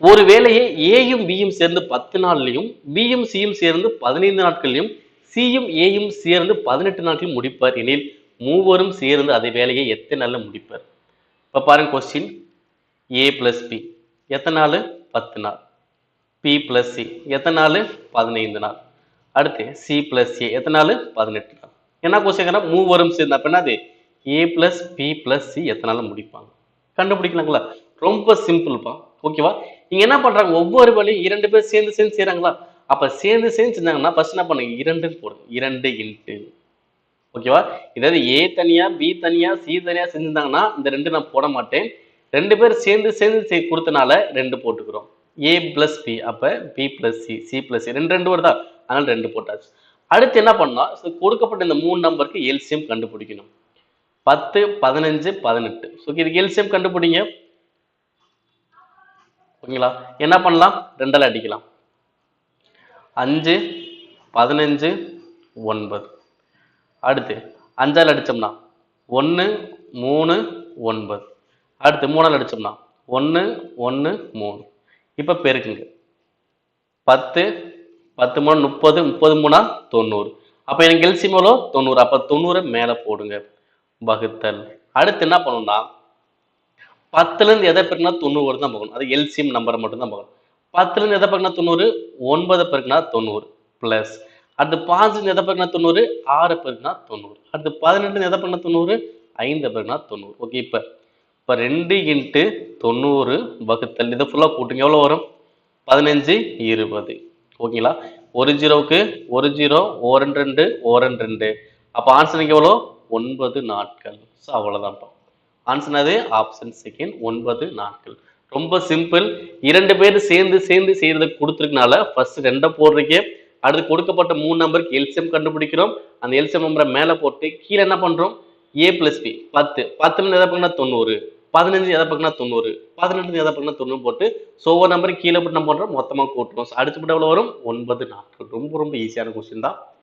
ஒரு வேலையை ஏயும் பியும் சேர்ந்து பத்து நாள்லையும் பியும் சியும் சேர்ந்து பதினைந்து நாட்கள்லையும் சியும் ஏயும் சேர்ந்து பதினெட்டு நாட்களில் முடிப்பார் எனில் மூவரும் சேர்ந்து அதே வேலையை எத்தனை நாளில் முடிப்பார்? இப்போ பாருங்க கொஸ்டின் ஏ பிளஸ் பி எத்தனை நாள்? பத்து நாள். பி பிளஸ் சி எத்தனை நாள்? பதினைந்து நாள். அடுத்து சி பிளஸ் ஏ எத்தனை நாள்? பதினெட்டு நாள். என்ன கொஸ்டின் மூவரும் சேர்ந்து அப்படின்னா என்னது? A plus B plus C எத்தனை நாள் முடிப்பாங்க? கண்டுபிடிக்கலாங்களா? ரொம்ப சிம்பிள்ப்பா ஓகேவா நீங்க என்ன பண்றாங்க? ஒவ்வொரு வழியும் இரண்டு பேர் சேர்ந்து சேர்ந்து செய்யறாங்களா அப்ப சேர்ந்து சேர்ந்து செஞ்சாங்கன்னா ஃபர்ஸ்ட் என்ன பண்ணுங்க? இரண்டுன்னு போடுங்க. இரண்டு இன்ட்டு. ஓகேவா இதாவது ஏ தனியா பி தனியா சி தனியா செஞ்சிருந்தாங்கன்னா இந்த ரெண்டு நான் போட மாட்டேன். ரெண்டு பேர் சேர்ந்து சேர்ந்து செய் கொடுத்தனால ரெண்டு போட்டுக்கிறோம். ஏ பிளஸ் பி அப்ப B plus C C plus ரெண்டு ரெண்டு வருதா? அதனால ரெண்டு போட்டாச்சு. அடுத்து என்ன பண்ணலாம் ஸோ கொடுக்கப்பட்ட இந்த மூணு நம்பருக்கு எல்சியம் கண்டுபிடிக்கணும். பத்து பதினஞ்சு பதினெட்டு. ஸோ இதுக்கு எல்சியம் கண்டுபிடிங்க. ஓகேங்களா? என்ன பண்ணலாம்? ரெண்டால் அடிக்கலாம். அஞ்சு பதினஞ்சு ஒன்பது. அடுத்து அஞ்சால் அடித்தோம்னா ஒன்று மூணு ஒன்பது. அடுத்து மூணால் அடிச்சோம்னா ஒன்று ஒன்று மூணு. இப்போ பெருக்குங்க. பத்து பத்து மூணு முப்பது முப்பது மூணா தொண்ணூறு. அப்போ எனக்கு எல்சிஎம் எவ்வளோ? தொண்ணூறு. அப்போ தொண்ணூறை மேலே போடுங்க. வகுத்தல். அடுத்து என்ன பண்ணணும்னா பத்துல இருந்து எதை பெருக்கினா தொண்ணூறு தான் போகணும். அது எல்சிஎம் நம்பரை மட்டும் தான் பத்துலேருந்து பத்துல இருந்து எதை பெருக்கினா தொண்ணூறு? ஒன்பதை பெருக்கினா தொண்ணூறு பிளஸ் அடுத்து பாஞ்சுல எதை பெருக்கினா தொண்ணூறு? ஆறு பெருக்கினா தொண்ணூறு. அடுத்து பதினெட்டு எதை பெருக்கினா தொண்ணூறு? ஐந்து பெருக்கினா தொண்ணூறு. ஓகே இப்போ இப்போ ரெண்டு இன்ட்டு தொண்ணூறு வகுத்தல். இதை ஃபுல்லாக கூட்டுங்க எவ்வளோ வரும்? பதினஞ்சு இருபது. ஓகேங்களா ஒரு ஜீரோவுக்கு ஒரு ஜீரோ ஓரன் ரெண்டு ஓரன் ரெண்டு. அப்போ ஆன்சருக்கு எவ்வளோ ஒன்பது நாட்கள். ஸோ அவ்வளோதான்ப்பா ஆன்சர் அது ஆப்ஷன் செகண்ட் ஒன்பது நாட்கள் ரொம்ப சிம்பிள் இரண்டு பேர் சேர்ந்து சேர்ந்து செய்யறது கொடுத்துருக்கனால ஃபர்ஸ்ட் ரெண்டை போடுறீங்க அடுத்து கொடுக்கப்பட்ட மூணு நம்பருக்கு எல்சிஎம் கண்டுபிடிக்கிறோம். அந்த எல்சிஎம் நம்பரை மேலே போட்டு கீழே என்ன பண்ணுறோம் ஏ பிளஸ் பி பத்து. பத்துல எதை பக்கம்னா தொண்ணூறு. பதினஞ்சு எதை பக்கம்னா தொண்ணூறு. பதினெட்டு எதை பக்கம்னா தொண்ணூறு போட்டு ஸோ ஒவ்வொரு நம்பருக்கு கீழே போட்டு நம்ம பண்ணுறோம் மொத்தமாக கூட்டுறோம். அடுத்து எவ்வளோ வரும்? ஒன்பது நாட்கள் ரொம்ப ரொம்ப ஈஸியான கொஸ்டின் தான்.